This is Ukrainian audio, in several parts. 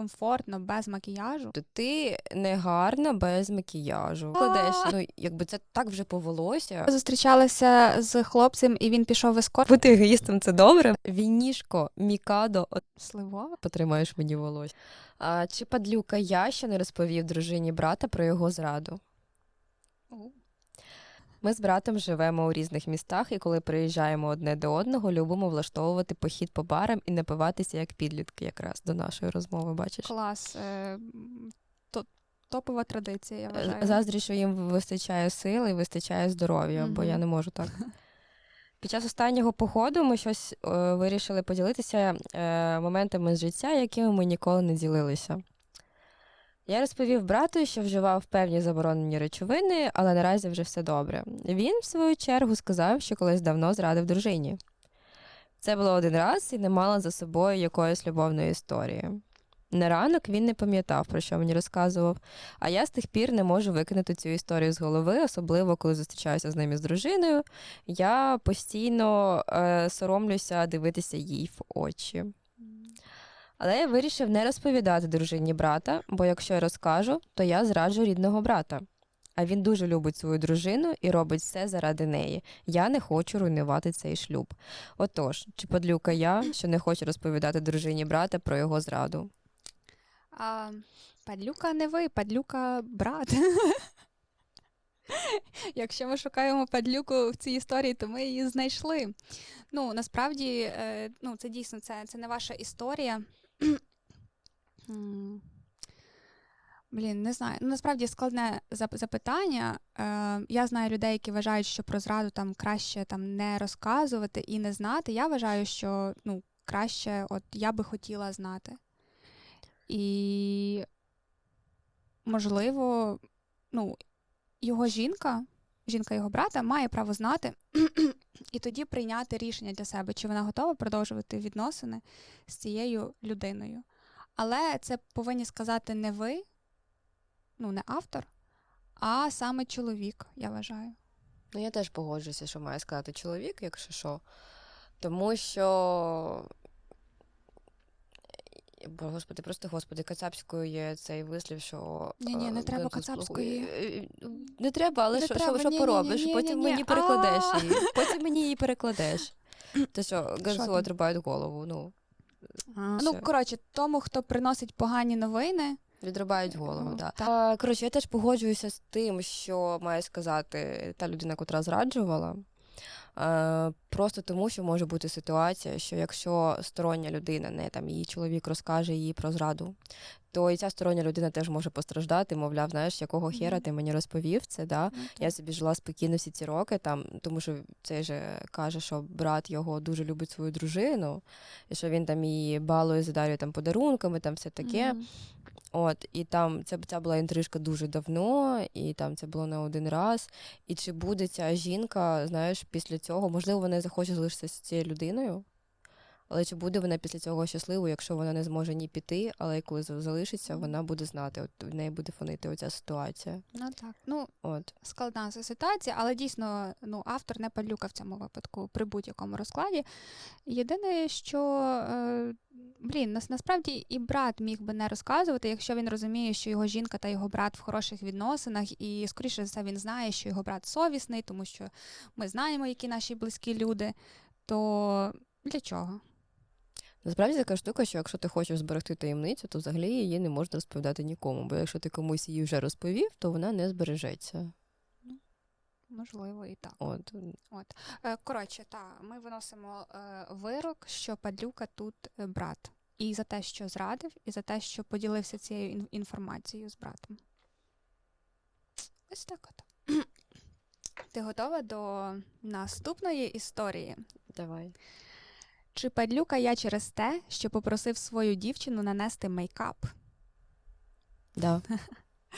комфортно без макіяжу. То ти не гарна без макіяжу. Кладеш, ну якби це так вже повелося. Зустрічалася з хлопцем, і він пішов в ескорт. Бути егоїстом це добре. Вінішко, мікадо, от Сливова. потримаєш мені волосся. А, чи падлюка я ще не розповів дружині брата про його зраду? Ми з братом живемо у різних містах, і коли приїжджаємо одне до одного, любимо влаштовувати похід по барам і напиватися як підлітки, якраз до нашої розмови. Бачиш? Клас. Е, то- топова традиція, я вважаю. Заздрі, що їм вистачає сили і вистачає здоров'я, бо я не можу так. Під час останнього походу ми щось е, вирішили поділитися е, моментами з життя, якими ми ніколи не ділилися. Я розповів брату, що вживав певні заборонені речовини, але наразі вже все добре. Він, в свою чергу, сказав, що колись давно зрадив дружині. Це було один раз і не мала за собою якоїсь любовної історії. На ранок він не пам'ятав, про що мені розказував, а я з тих пір не можу викинути цю історію з голови, особливо коли зустрічаюся з ним і з дружиною. Я постійно е, соромлюся дивитися їй в очі. Але я вирішив не розповідати дружині брата, бо якщо я розкажу, то я зраджу рідного брата. А він дуже любить свою дружину і робить все заради неї. Я не хочу руйнувати цей шлюб. Отож, чи подлюка я, що не хочу розповідати дружині брата про його зраду? А, падлюка не ви, падлюка брат. Якщо ми шукаємо падлюку в цій історії, то ми її знайшли. Ну, насправді, е, ну, це дійсно це, це не ваша історія. Блін, не знаю. Ну, насправді складне запитання. Е, я знаю людей, які вважають, що про зраду там краще там не розказувати і не знати. Я вважаю, що ну, краще, от я би хотіла знати. І, можливо, ну, його жінка, жінка його брата, має право знати і тоді прийняти рішення для себе, чи вона готова продовжувати відносини з цією людиною. Але це повинні сказати не ви, ну, не автор, а саме чоловік, я вважаю. Ну, я теж погоджуюся, що має сказати чоловік, якщо що. Тому що. Бо, господи, просто господи, кацапською є цей вислів, що. Ні-ні, е, не треба кацапської. Е, е, Не треба, але Не що, треба, що, що ні-ні-ні, поробиш? Потім ні-ні-ні. мені перекладеш її. Потім мені її перекладеш. То що, генсу отрубають голову. Ну, Ну, коротше, тому, хто приносить погані новини, Відрубають голову, да. так. А, коротше, я теж погоджуюся з тим, що має сказати та людина, котра зраджувала. Е, просто тому, що може бути ситуація, що якщо стороння людина, не там її чоловік розкаже їй про зраду, то і ця стороння людина теж може постраждати, мовляв, знаєш, якого хера ти мені розповів це, да? ну, Я собі жила спокійно всі ці роки, там, тому що цей же каже, що брат його дуже любить свою дружину, і що він там її балує, задарює там подарунками, там все таке. От, і там ця, ця була інтрижка дуже давно, і там це було не один раз. І чи буде ця жінка, знаєш, після цього, можливо, вона захоче залишитися з цією людиною, але чи буде вона після цього щасливою, якщо вона не зможе ні піти, але коли залишиться, вона буде знати, от в неї буде фонити оця ситуація. Ну так. Ну, От. складна ця ситуація, але дійсно ну, автор не падлюка в цьому випадку при будь-якому розкладі. Єдине, що е, блін, нас насправді і брат міг би не розказувати, якщо він розуміє, що його жінка та його брат в хороших відносинах, і скоріше за все він знає, що його брат совісний, тому що ми знаємо, які наші близькі люди. То для чого? Насправді така штука, що якщо ти хочеш зберегти таємницю, то взагалі її не можна розповідати нікому. Бо якщо ти комусь її вже розповів, то вона не збережеться. Можливо, і так. От. Е, Коротше, та, ми виносимо е, вирок, що падлюка тут е, брат. І за те, що зрадив, і за те, що поділився цією інформацією з братом. Ось так от. Ти готова до наступної історії? Давай. Чи падлюка я через те, що попросив свою дівчину нанести мейкап? Да.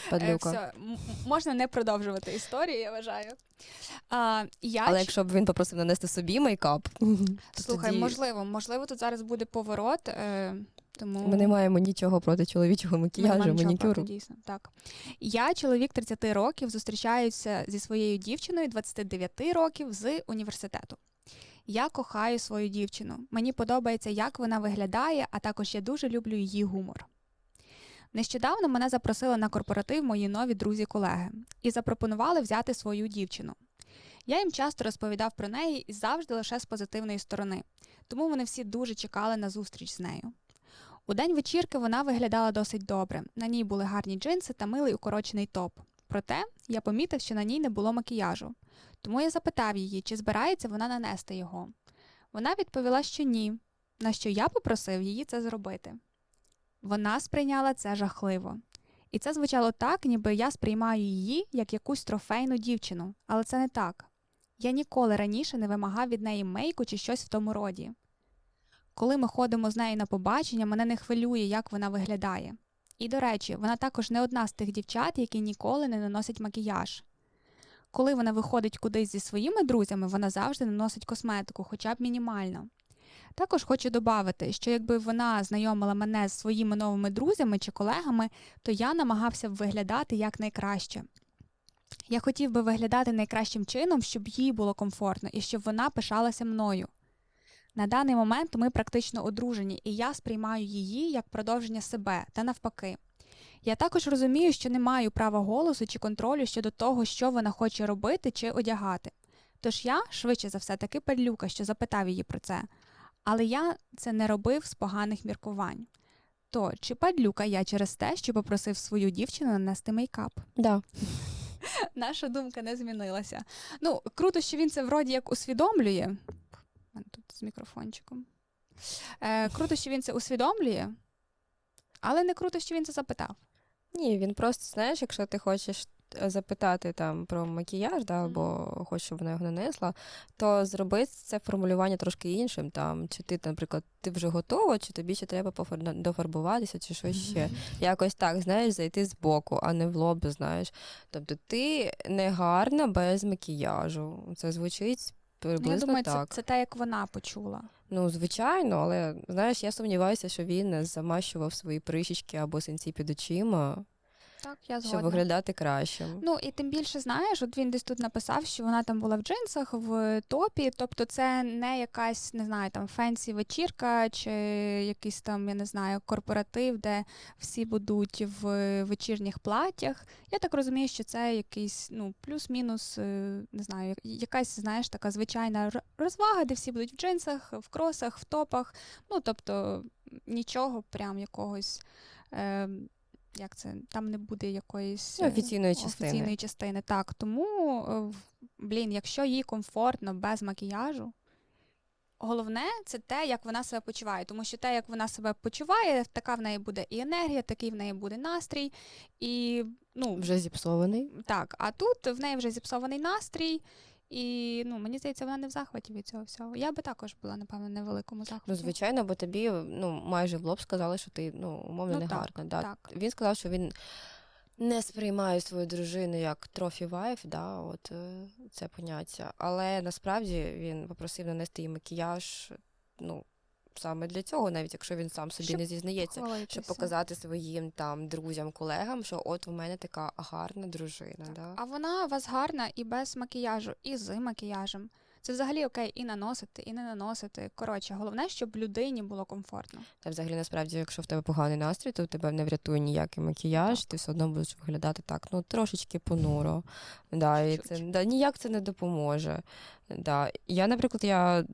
Е, Падлюка. все, можна не продовжувати історію, я вважаю. А, я Але якщо б він попросив нанести собі мейкап, то Слухай, тоді можливо, можливо, тут зараз буде поворот. Е, тому ми не маємо нічого проти чоловічого макіяжу, манікюру. проти, дійсно, так. Я, чоловік 30 років, зустрічаюся зі своєю дівчиною 29 років з університету. Я кохаю свою дівчину. Мені подобається, як вона виглядає, а також я дуже люблю її гумор. Нещодавно мене запросили на корпоратив мої нові друзі-колеги і запропонували взяти свою дівчину. Я їм часто розповідав про неї і завжди лише з позитивної сторони, тому вони всі дуже чекали на зустріч з нею. У день вечірки вона виглядала досить добре. На ній були гарні джинси та милий укорочений топ. Проте я помітив, що на ній не було макіяжу. Тому я запитав її, чи збирається вона нанести його. Вона відповіла, що ні, на що я попросив її це зробити. Вона сприйняла це жахливо. І це звучало так, ніби я сприймаю її як якусь трофейну дівчину, але це не так. Я ніколи раніше не вимагав від неї мейку чи щось в тому роді. Коли ми ходимо з нею на побачення, мене не хвилює, як вона виглядає. І, до речі, вона також не одна з тих дівчат, які ніколи не наносять макіяж. Коли вона виходить кудись зі своїми друзями, вона завжди наносить косметику, хоча б мінімально. Також хочу додати, що якби вона знайомила мене з своїми новими друзями чи колегами, то я намагався б виглядати якнайкраще. Я хотів би виглядати найкращим чином, щоб їй було комфортно і щоб вона пишалася мною. На даний момент ми практично одружені, і я сприймаю її як продовження себе та навпаки. Я також розумію, що не маю права голосу чи контролю щодо того, що вона хоче робити чи одягати. Тож я, швидше за все, таки падлюка, що запитав її про це. Але я це не робив з поганих міркувань. То чи падлюка я через те, що попросив свою дівчину нанести мейкап? Да. Наша думка не змінилася. Ну, круто, що він це вроді як усвідомлює. З мікрофончиком. Е, круто, що він це усвідомлює, але не круто, що він це запитав. Ні, він просто, знаєш, якщо ти хочеш е, запитати там про макіяж, да, або хочеш, щоб вона його нанесла, то зроби це формулювання трошки іншим. Там, чи ти, наприклад, ти вже готова, чи тобі ще треба дофарбуватися, чи щось ще. Якось так, знаєш, зайти з боку, а не в лоб, знаєш. Тобто ти не гарна без макіяжу. Це звучить Ну, я думаю, це, так. це те, як вона почула. Ну, звичайно, але знаєш, я сумніваюся, що він не замащував свої прищічки або синці під очима, Так, я щоб виглядати кращим. Ну і тим більше знаєш, от він десь тут написав, що вона там була в джинсах в топі. Тобто, це не якась, не знаю, там фенсі вечірка чи якийсь там, я не знаю, корпоратив, де всі будуть в вечірніх платтях. Я так розумію, що це якийсь, ну, плюс-мінус, е, не знаю, якась, знаєш, така звичайна розвага, де всі будуть в джинсах, в кросах, в топах. Ну, тобто, нічого прям якогось. Е, як це там не буде якоїсь е, офіційної частини. офіційної частини. Так, тому, е, блін, якщо їй комфортно без макіяжу, головне це те, як вона себе почуває. Тому що те, як вона себе почуває, така в неї буде і енергія, такий в неї буде настрій. І, ну, Вже зіпсований. так, а тут в неї вже зіпсований настрій. І ну, мені здається, вона не в захваті від цього всього. Я би також була, напевно, не в великому захваті. Ну, звичайно, бо тобі ну, майже в лоб сказали, що ти ну, умовно Ну, не так, гарна. Да. так. Він сказав, що він не сприймає свою дружину як трофі вайф, да, от е, це поняття. Але насправді він попросив нанести їй макіяж, ну, саме для цього, навіть якщо він сам собі Щоб не зізнається. Хвалитися. Щоб показати своїм там друзям, колегам, що от у мене така гарна дружина. Да? А вона у вас гарна і без макіяжу, і з макіяжем. Це взагалі окей і наносити, і не наносити. Коротше, головне, щоб людині було комфортно. Та взагалі, насправді, якщо в тебе поганий настрій, то в тебе не врятує ніякий макіяж, Так. ти все одно будеш виглядати так, ну трошечки понуро. Да, і це да, ніяк це не допоможе. Да. Я, наприклад, я.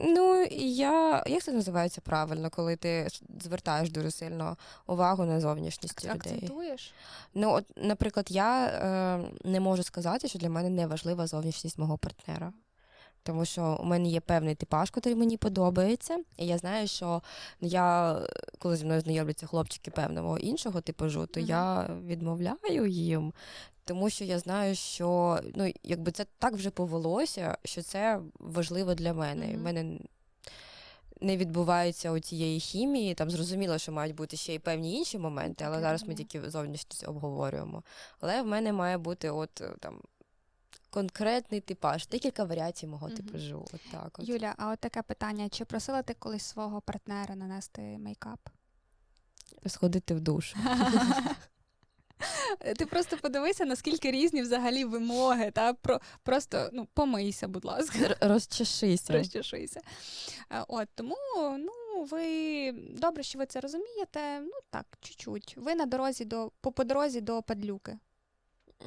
Ну, я як це називається правильно, коли ти звертаєш дуже сильно увагу на зовнішність людей? Акцентуєш? Ну, от, наприклад, я е, не можу сказати, що для мене не важлива зовнішність мого партнера. Тому що у мене є певний типаж, який мені подобається. І я знаю, що я, коли зі мною знайомляться хлопчики певного іншого типажу, то Мгм. я відмовляю їм, тому що я знаю, що ну, якби це так вже повелося, що це важливо для мене. І в Мгм. мене не відбувається у цієї хімії. Там зрозуміло, що мають бути ще й певні інші моменти, але я зараз ми тільки зовнішність обговорюємо. Але в мене має бути от е, там. Конкретний типаж, декілька варіацій мого Мгм. типажу. От так от. Юля, а от таке питання: чи просила ти колись свого партнера нанести мейкап? Сходити в душ. Ти просто подивися, наскільки різні взагалі вимоги. Та? Про, просто ну, помийся, будь ласка. Розчешися. розчешися. От тому, ну ну, ви добре, що ви це розумієте. Ну так, чуть-чуть. Ви на дорозі до по, по дорозі до падлюки.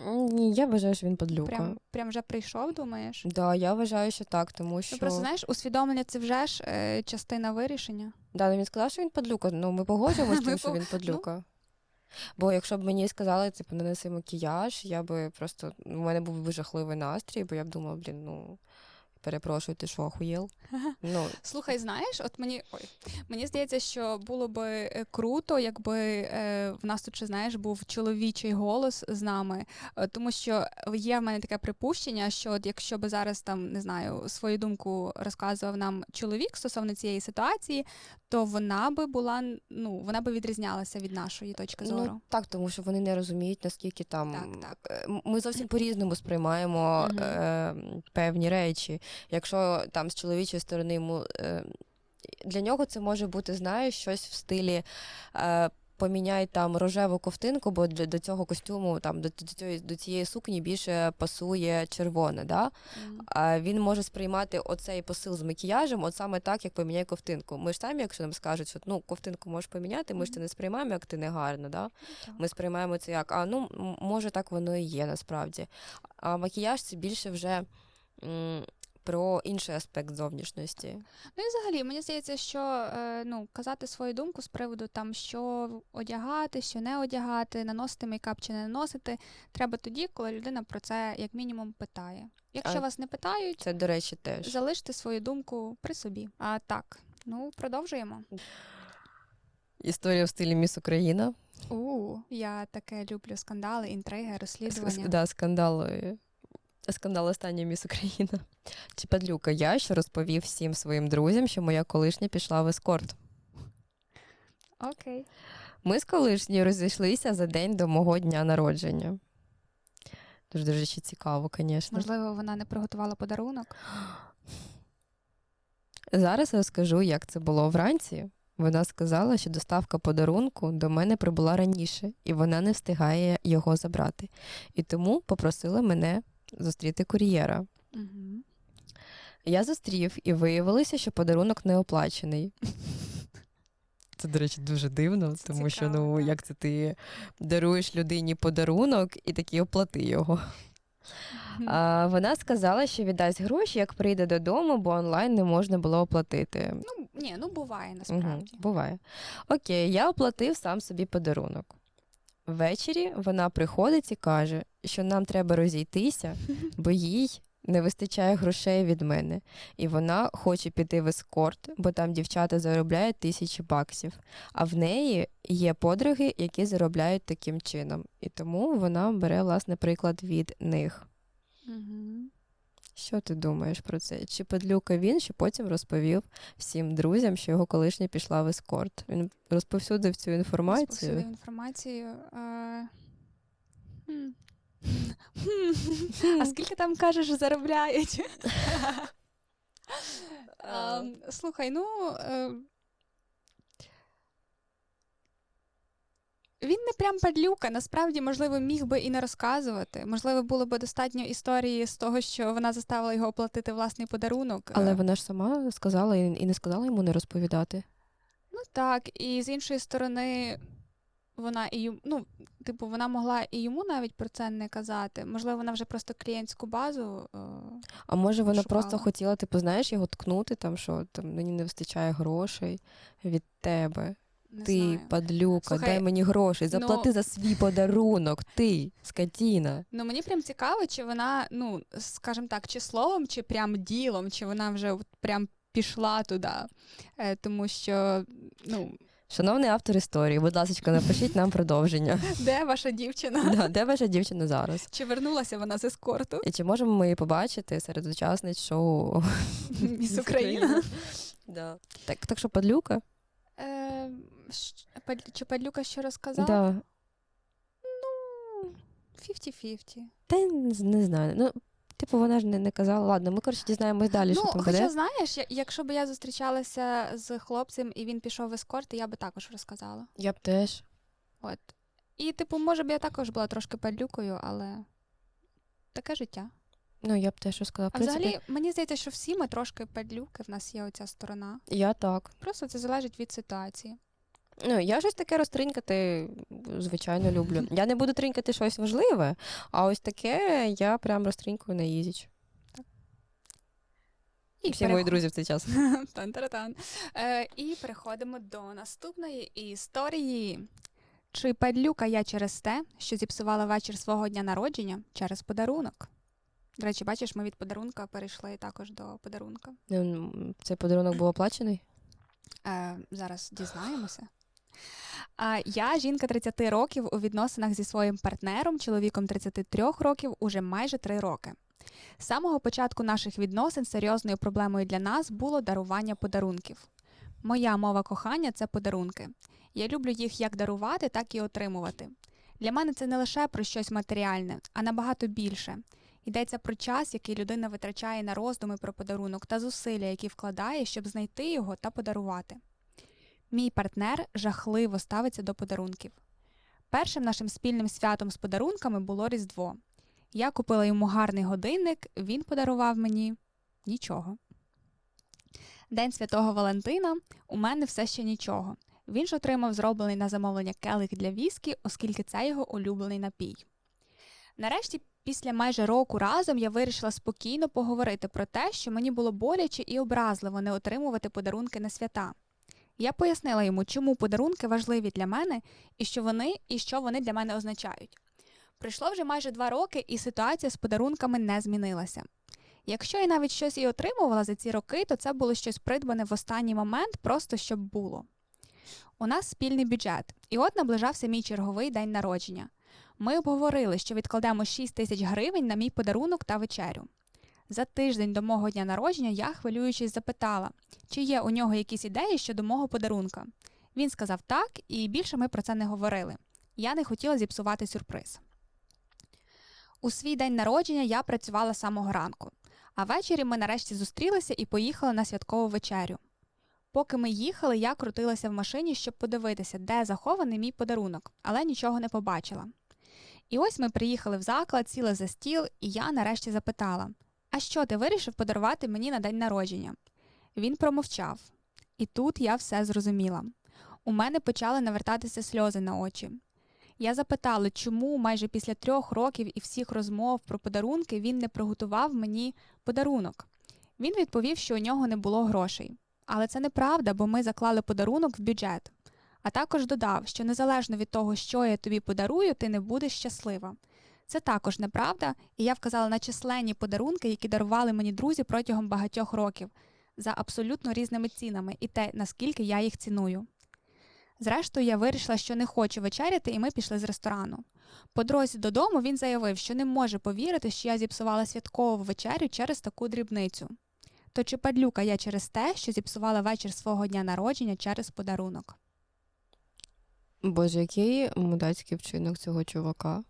Ні, я вважаю, що він подлюка. Прям, прям вже прийшов, думаєш? Да, я вважаю, що так, тому що Ну, просто знаєш, усвідомлення це вже ж е, частина вирішення. да, ну, він сказав, що він подлюка. Ну, ми погоджуємося з тим, що він подлюка. Бо якщо б мені сказали, типу, нанеси макіяж, я би просто у мене був би жахливий настрій, бо я б думала, блін, ну перепрошую, ти що, охуєл? Ну, Слухай, знаєш, от мені ой, мені здається, що було би е, круто, якби е, в нас тут ще знаєш був чоловічий голос з нами, е, тому що є в мене таке припущення, що от якщо би зараз там не знаю свою думку розказував нам чоловік стосовно цієї ситуації, то вона би була ну вона би відрізнялася від нашої точки зору. Ну, так, тому що вони не розуміють, наскільки там Так, так. ми зовсім по-різному сприймаємо е, певні речі. Якщо там з чоловічої сторони йому е, для нього це може бути, знаєш, щось в стилі. Е, Поміняй там рожеву ковтинку, бо для до цього костюму там до, до, цієї, до цієї сукні більше пасує червоне. Да? М. А він може сприймати оцей посил з макіяжем, от саме так, як поміняй ковтинку. Ми ж самі, якщо нам скажуть, що ну ковтинку можеш поміняти, ми ж це не сприймаємо, як ти не гарно, да? Так. Ми сприймаємо це як, а ну може так воно і є насправді. А макіяж це більше вже м, про інший аспект зовнішності. Ну і взагалі, мені здається, що е, ну, казати свою думку з приводу там, що одягати, що не одягати, наносити мейкап чи не наносити, треба тоді, коли людина про це як мінімум питає. Якщо А вас не питають, Це, до речі, теж. залиште свою думку при собі. А так, ну продовжуємо. Історія в стилі Міс Україна. У я таке люблю скандали, інтриги, розслідування. Да, скандали. Скандал остання Міс Україна. Чи падлюка, я що розповів всім своїм друзям, що моя колишня пішла в ескорт. Окей. Ми з колишньою розійшлися за день до мого дня народження. Дуже дуже ще цікаво, звісно. Можливо, вона не приготувала подарунок. Зараз розкажу, як це було вранці. Вона сказала, що доставка подарунку до мене прибула раніше, і вона не встигає його забрати. І тому попросила мене зустріти кур'єра. Угу. Я зустрів і виявилося, що подарунок не оплачений. Це, до речі, дуже дивно, Це тому що ну так. як це ти даруєш людині подарунок і таки оплати його. А, вона сказала, що віддасть гроші, як прийде додому, бо онлайн не можна було оплатити. Ну, ні, ну буває Угу, насправді. буває. Окей, я оплатив сам собі подарунок. Ввечері вона приходить і каже, що нам треба розійтися, бо їй не вистачає грошей від мене. І вона хоче піти в ескорт, бо там дівчата заробляють тисячі баксів. А в неї є подруги, які заробляють таким чином. І тому вона бере власне приклад від них. Угу. Що ти думаєш про це? Чи подлюка він, що потім розповів всім друзям, що його колишня пішла в ескорт? Він розповсюдив цю інформацію. Розповсюдив інформацію. Е... хм. А скільки там кажеш, заробляють? Слухай, ну. е, Він не прям падлюка, насправді, можливо, міг би і не розказувати. Можливо, було б достатньо історії з того, що вона заставила його оплатити власний подарунок. Але Е, вона ж сама сказала і не сказала йому не розповідати. Ну так, і з іншої сторони, вона і йому, ну, типу, вона могла і йому навіть про це не казати. Можливо, вона вже просто клієнтську базу. Е, А може вона Шукала. просто хотіла, типу, знаєш, його ткнути, там що там мені не вистачає грошей від тебе. не ти, знаю. падлюка, Слухай, дай мені гроші, заплати ну- за свій подарунок, ти, скотіна. Ну мені прям цікаво, чи вона, ну, скажімо так, чи словом, чи прям ділом, чи вона вже прям пішла туди. Е, тому що, ну, Шановний автор історії, будь ласка, напишіть нам продовження. де ваша дівчина? Да, Де ваша дівчина зараз? Чи вернулася вона з ескорту? І чи можемо ми її побачити серед учасниць шоу Міс Україна. Да. Так, так що падлюка? Е, щ- Пад- чи Падлюка що розказав? Да. Ну, 50-50. Та не, з- не знаю. Ну, типу, вона ж не, не казала. Ладно, ми коротше дізнаємось далі, ну, що там хоча, буде. знаєш, якщо б я зустрічалася з хлопцем і він пішов в ескорт, я би також розказала. Я б теж. От. І, типу, може б я також була трошки падлюкою, але таке життя. Ну, я б теж що сказала. В А принципі, взагалі, мені здається, що всі ми трошки падлюки, в нас є оця сторона. я так. Просто це залежить від ситуації. Ну, я щось таке розтринькати, звичайно, люблю. Я не буду тринькати щось важливе, а ось таке я прям розтринькую на їзіч. І всі мої друзі в цей час. Тан-таратан. Е, і переходимо до наступної історії. Чи падлюка я через те, що зіпсувала вечір свого дня народження через подарунок? До речі, бачиш, ми від подарунка перейшли також до подарунка. Ну, Цей подарунок був оплачений. Е, зараз дізнаємося. Я жінка 30 років у відносинах зі своїм партнером, чоловіком 33 років, уже майже 3 роки. З самого початку наших відносин серйозною проблемою для нас було дарування подарунків. Моя мова кохання це подарунки. Я люблю їх як дарувати, так і отримувати. Для мене це не лише про щось матеріальне, а набагато більше. Йдеться про час, який людина витрачає на роздуми про подарунок та зусилля, які вкладає, щоб знайти його та подарувати. Мій партнер жахливо ставиться до подарунків. Першим нашим спільним святом з подарунками було Різдво. Я купила йому гарний годинник, він подарував мені нічого. День святого Валентина у мене все ще нічого. Він ж отримав зроблений на замовлення келих для віскі, оскільки це його улюблений напій. Нарешті, після майже року разом, я вирішила спокійно поговорити про те, що мені було боляче і образливо не отримувати подарунки на свята. Я пояснила йому, чому подарунки важливі для мене і що вони, і що вони для мене означають. Пройшло вже майже два роки, і ситуація з подарунками не змінилася. Якщо я навіть щось і отримувала за ці роки, то це було щось придбане в останній момент, просто щоб було. У нас спільний бюджет, і от наближався мій черговий день народження. Ми обговорили, що відкладемо 6 тисяч гривень на мій подарунок та вечерю. За тиждень до мого дня народження я, хвилюючись, запитала, чи є у нього якісь ідеї щодо мого подарунка. Він сказав так, і більше ми про це не говорили. Я не хотіла зіпсувати сюрприз. У свій день народження я працювала самого ранку, а ввечері ми нарешті зустрілися і поїхали на святкову вечерю. Поки ми їхали, я крутилася в машині, щоб подивитися, де захований мій подарунок, але нічого не побачила. І ось ми приїхали в заклад, сіли за стіл, і я нарешті запитала: А що ти вирішив подарувати мені на день народження? Він промовчав. І тут я все зрозуміла. У мене почали навертатися сльози на очі. Я запитала, чому майже після трьох років і всіх розмов про подарунки він не приготував мені подарунок. Він відповів, що у нього не було грошей. Але це неправда, бо ми заклали подарунок в бюджет. А також додав, що незалежно від того, що я тобі подарую, ти не будеш щаслива. Це також неправда, і я вказала на численні подарунки, які дарували мені друзі протягом багатьох років, за абсолютно різними цінами і те, наскільки я їх ціную. Зрештою, я вирішила, що не хочу вечеряти, і ми пішли з ресторану. По дорозі додому він заявив, що не може повірити, що я зіпсувала святкову вечерю через таку дрібницю. То чи падлюка я через те, що зіпсувала вечір свого дня народження через подарунок? Боже, який мудацький вчинок цього чувака.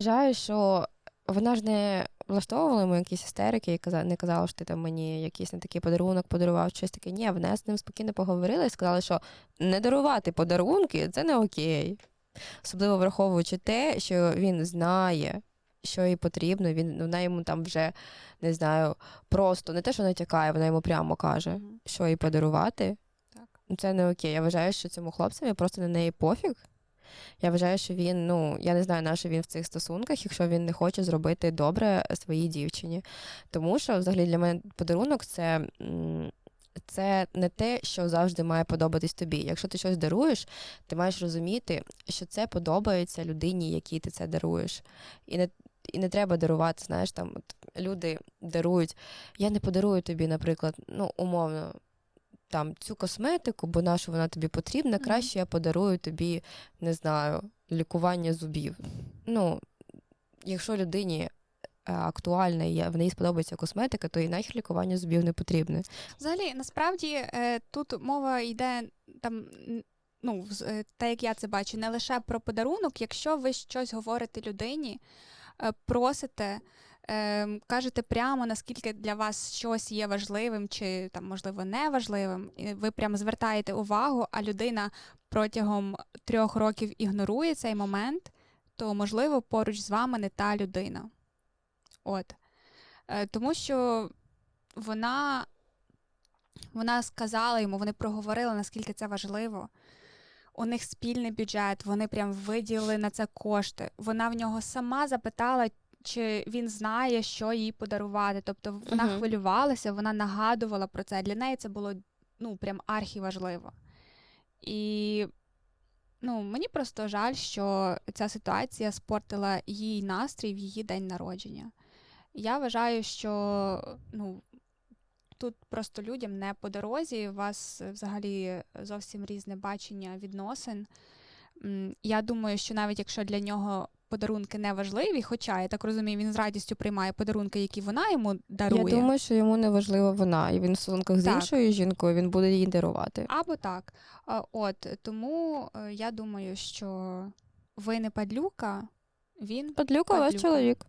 Вважаю, що вона ж не влаштовувала йому якісь істерики і не казала, що ти там мені якийсь не такий подарунок подарував, щось таке. Ні, вона з ним спокійно поговорила і сказала, що не дарувати подарунки це не окей. Особливо враховуючи те, що він знає, що їй потрібно. Він вона йому там вже не знаю, просто не те, що натякає, вона йому прямо каже, що їй подарувати. Так. Це не окей. Я вважаю, що цьому хлопцеві просто на неї пофіг. Я вважаю, що він, ну, я не знаю, на що він в цих стосунках, якщо він не хоче зробити добре своїй дівчині. Тому що, взагалі, для мене подарунок це. Це не те, що завжди має подобатись тобі. Якщо ти щось даруєш, ти маєш розуміти, що це подобається людині, якій ти це даруєш. І не, і не треба дарувати, знаєш, там от люди дарують. Я не подарую тобі, наприклад, ну, умовно, там цю косметику, бо нашу вона тобі потрібна, краще я подарую тобі, не знаю, лікування зубів. Ну, якщо людині е, актуальна і в неї сподобається косметика, то і нахер лікування зубів не потрібне. Взагалі, насправді е, тут мова йде там. Ну, е, як я це бачу, не лише про подарунок. Якщо ви щось говорите людині, просите, е, кажете прямо, наскільки для вас щось є важливим чи там, можливо, неважливим, і ви прямо звертаєте увагу, а людина протягом трьох років ігнорує цей момент, то можливо поруч з вами не та людина. От. Е, Тому що вона, вона сказала йому, вони проговорили, наскільки це важливо. У них спільний бюджет, вони прям виділили на це кошти. Вона в нього сама запитала, чи він знає, що їй подарувати. Тобто вона Мгм. хвилювалася, вона нагадувала про це. Для неї це було ну, прям архіважливо. І ну, мені просто жаль, що ця ситуація спортила їй настрій в її день народження. Я вважаю, що ну, тут просто людям не по дорозі, у вас взагалі зовсім різне бачення відносин. Я думаю, що навіть якщо для нього подарунки не важливі, хоча я так розумію, він з радістю приймає подарунки, які вона йому дарує. Я думаю, що йому не важлива вона, і він в стосунках з Так. іншою жінкою він буде їй дарувати. Або так. От тому е, я думаю, що ви не падлюка, він Падлюка, ваш Падлюка. чоловік.